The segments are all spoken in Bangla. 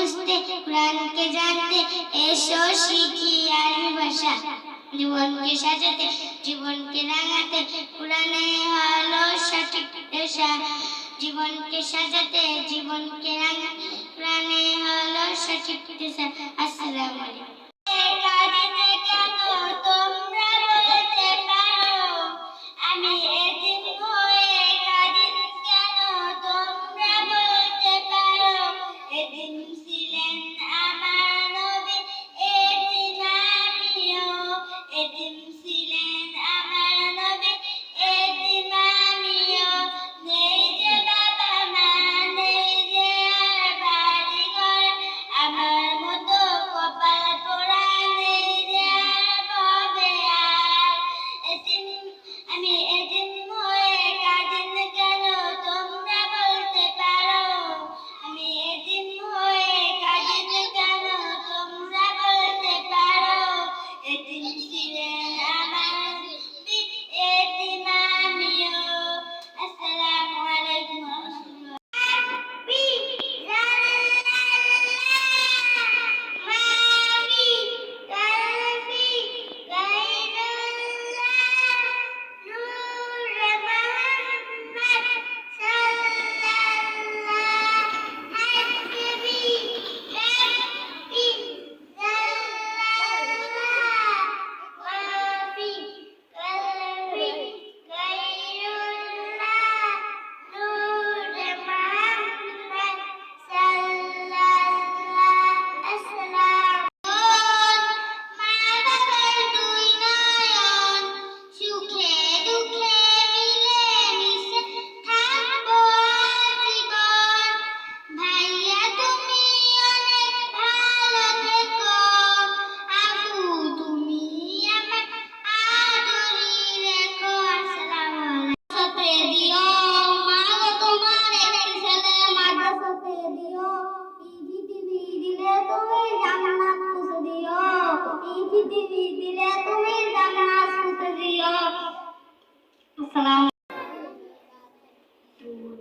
বুঝতে প্রাণকে জানতে এসো শিখি আরবি ভাষা। জীবনকে সাজাতে, জীবনকে রাঙাতে পুরানে হলো সঠিক দেশা। জীবনকে সাজাতে, জীবনকে রাঙাতে, প্রাণে হলো সঠিক দেশা। আসসালামু আলাইকুম। dedim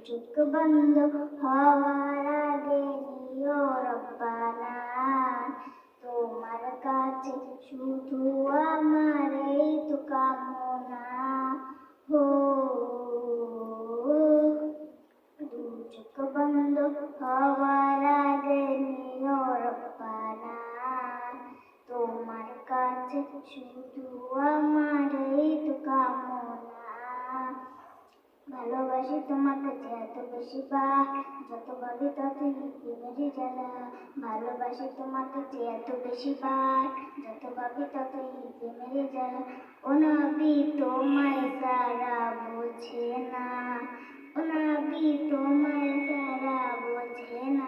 চোখ বন্ধ হওয়ার আগে নিও রব্বানা। তোমার কাছে শুধু আমার এই তো কামনা। হো, দু চোখ বন্ধ হওয়ার আগে নিও রব্বানা। তোমার কাছে শুধু ভালোবাসি তোমাকে যে এত বেশি বা যত ভাবি তত ইমেরি জ্বালা ভালোবাসি তোমাকে যে এত বেশি বার যত ভাবি তত ইমেরি জ্বালা ও তোমায় সারা বোঝে না ও তোমায় সারা বোঝে না।